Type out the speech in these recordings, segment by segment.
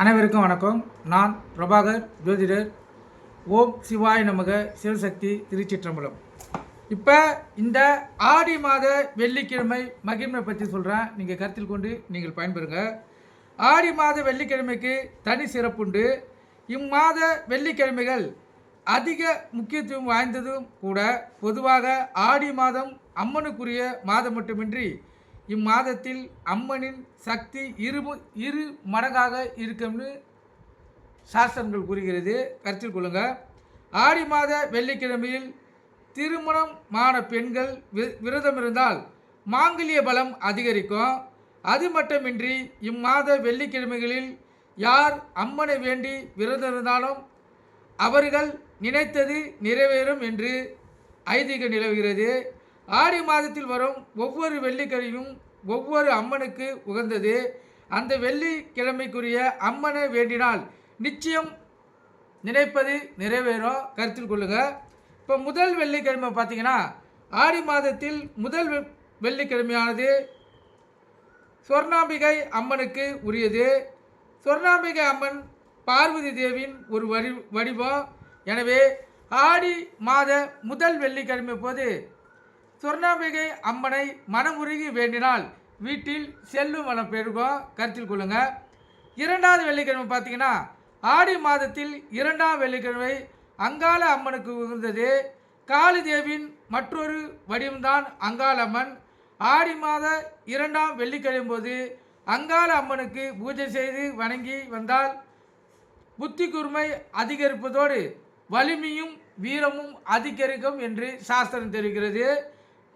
அனைவருக்கும் வணக்கம். நான் பிரபாகர் ஜோதிடர். ஓம் சிவாய் நமக சிவசக்தி திருச்சிற்றம்பலம். இப்போ இந்த ஆடி மாத வெள்ளிக்கிழமை மகிமை பற்றி சொல்கிறேன் நீங்கள் கருத்தில் கொண்டு நீங்கள் பயன்பெறுங்க. ஆடி மாத வெள்ளிக்கிழமைக்கு தனி சிறப்புண்டு. இம்மாத வெள்ளிக்கிழமைகள் அதிக முக்கியத்துவம் வாய்ந்ததும் கூட பொதுவாக ஆடி மாதம் அம்மனுக்குரிய மாதம் மட்டுமின்றி இம்மாதத்தில் அம்மனின் சக்தி இரு இரு மடங்காக இருக்கும்னு சாஸ்திரங்கள் கூறுகிறது. கருத்தில் கொள்ளுங்க. ஆடி மாத வெள்ளிக்கிழமையில் திருமணமான பெண்கள் வி- விரதம் இருந்தால் மாங்கல்ய பலம் அதிகரிக்கும். அது மட்டுமின்றி இம்மாத வெள்ளிக்கிழமைகளில் யார் அம்மனை வேண்டி விரதம் இருந்தாலும் அவர்கள் நினைத்தது நிறைவேறும் என்று ஐதீகம் நிலவுகிறது. ஆடி மாதத்தில் வரும் ஒவ்வொரு வெள்ளிக்கிழமையும் ஒவ்வொரு அம்மனுக்கு உகந்தது. அந்த வெள்ளிக்கிழமைக்குரிய அம்மனை வேண்டினால் நிச்சயம் நினைப்பது நிறைவேறும். கருத்தில் கொள்ளுங்கள் இப்போ முதல் வெள்ளிக்கிழமை பார்த்தீங்கன்னா ஆடி மாதத்தில் முதல் வெள்ளிக்கிழமையானது சொர்ணாம்பிகை அம்மனுக்கு உரியது. சொர்ணாம்பிகை அம்மன் பார்வதி தேவியின் ஒரு வடி வடிவம். எனவே ஆடி மாத முதல் வெள்ளிக்கிழமை போது சொர்ணாம்பிகை அம்மனை மனமுருகி வேண்டினால் வீட்டில் செல்லும் வளம் பெருகும் கருத்தில் கொள்ளுங்க. இரண்டாவது வெள்ளிக்கிழமை பார்த்தீங்கன்னா ஆடி மாதத்தில் இரண்டாம் வெள்ளிக்கிழமை அங்காள அம்மனுக்கு உகந்தது. காளிதேவின் மற்றொரு வடிவம்தான் அங்காள அம்மன். ஆடி மாத இரண்டாம் வெள்ளிக்கிழமை போது அங்காள அம்மனுக்கு பூஜை செய்து வணங்கி வந்தால் புத்தி கூர்மை அதிகரிப்பதோடு வலிமையும் வீரமும் அதிகரிக்கும் என்று சாஸ்திரம் தெரிகிறது.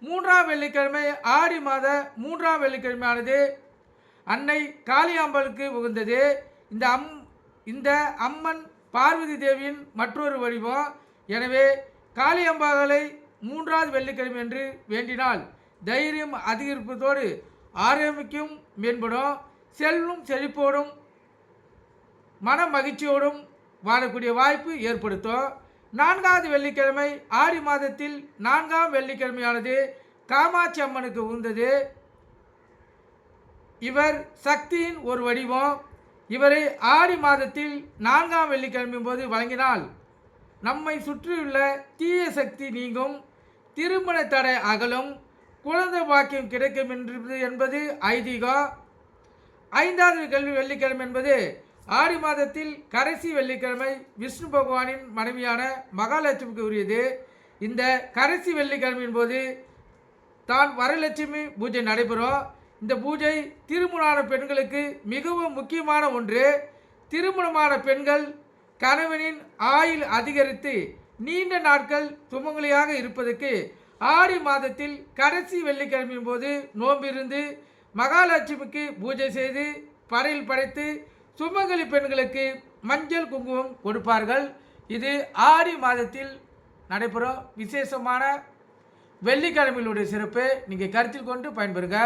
மூன்றாம் வெள்ளிக்கிழமை ஆடி மாத மூன்றாம் வெள்ளிக்கிழமையானது அன்னை காளியாம்பலுக்கு உகந்தது. இந்த அம் இந்த அம்மன் பார்வதி தேவியின் மற்றொரு வடிவம். எனவே காளியம்பாகளை மூன்றாவது வெள்ளிக்கிழமை என்று வேண்டினால் தைரியம் அதிகரிப்பதோடு ஆரோக்கியம் மேம்படும் செல்லும் செழிப்போடும் மன மகிழ்ச்சியோடும் வாழக்கூடிய வாய்ப்பு ஏற்படுத்தும். நான்காவது வெள்ளிக்கிழமை ஆடி மாதத்தில் நான்காம் வெள்ளிக்கிழமையானது காமாட்சி அம்மனுக்கு உந்தது இவர் சக்தியின் ஒரு வடிவம். இவரை ஆடி மாதத்தில் நான்காம் வெள்ளிக்கிழமை போது வழங்கினால் நம்மை சுற்றியுள்ள தீய சக்தி நீங்கும் திருமண தடை அகலும் குழந்தை பாக்கியம் கிடைக்கும் என்று என்பது ஐதீகம். ஐந்தாவது கல்வி வெள்ளிக்கிழமை என்பது ஆடி மாதத்தில் கடைசி வெள்ளிக்கிழமை விஷ்ணு பகவானின் மனைவியான மகாலட்சுமிக்கு உரியது. இந்த கடைசி வெள்ளிக்கிழமையின் போது தான் வரலட்சுமி பூஜை நடைபெறும். இந்த பூஜை திருமணமான பெண்களுக்கு மிகவும் முக்கியமான ஒன்று. திருமணமான பெண்கள் கணவனின் ஆயுள் அதிகரித்து நீண்ட நாட்கள் துமங்கலியாக இருப்பதற்கு ஆடி மாதத்தில் கடைசி வெள்ளிக்கிழமையின் போது நோம்பிருந்து மகாலட்சுமிக்கு பூஜை செய்து படையில் படைத்து சுமங்கலி பெண்களுக்கு மஞ்சள் குங்குமம் கொடுப்பார்கள். இது ஆடி மாதத்தில் நடைபெறும். விசேஷமான வெள்ளிக்கிழமையுடைய சிறப்பு நீங்கள் கருத்தில் கொண்டு பயன்பெறுங்க.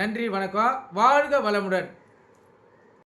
நன்றி வணக்கம். வாழ்க வளமுடன்.